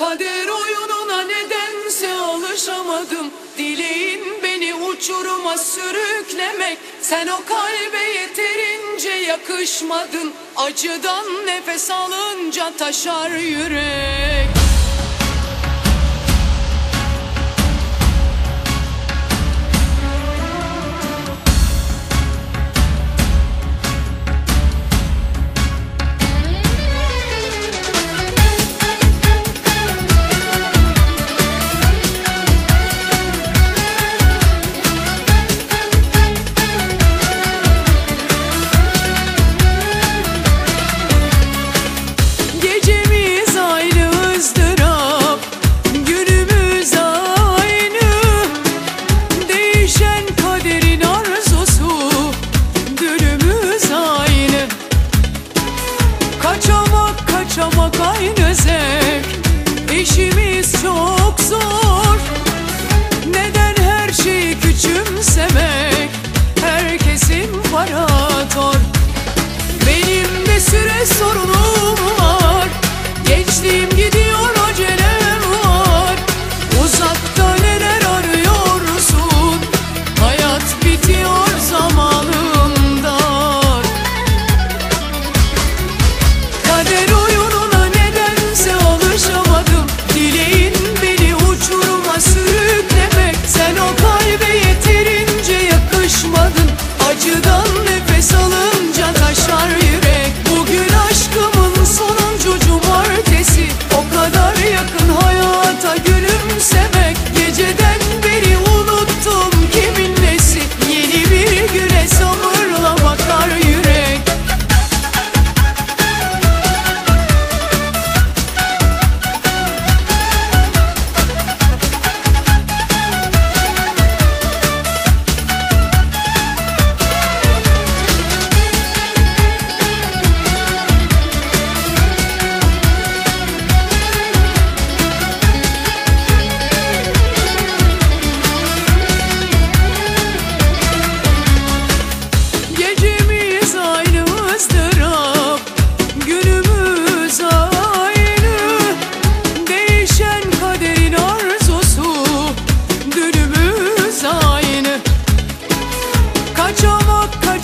Kader oyununa nedense alışamadım. Dileğin beni uçuruma sürüklemek. Sen o kalbe yeterince yakışmadın. Acıdan nefes alınca taşar yürek çok zor. Neden her şeyi küçümsemek? Herkesin para benim de süre sorunum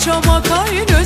yaşamak aynı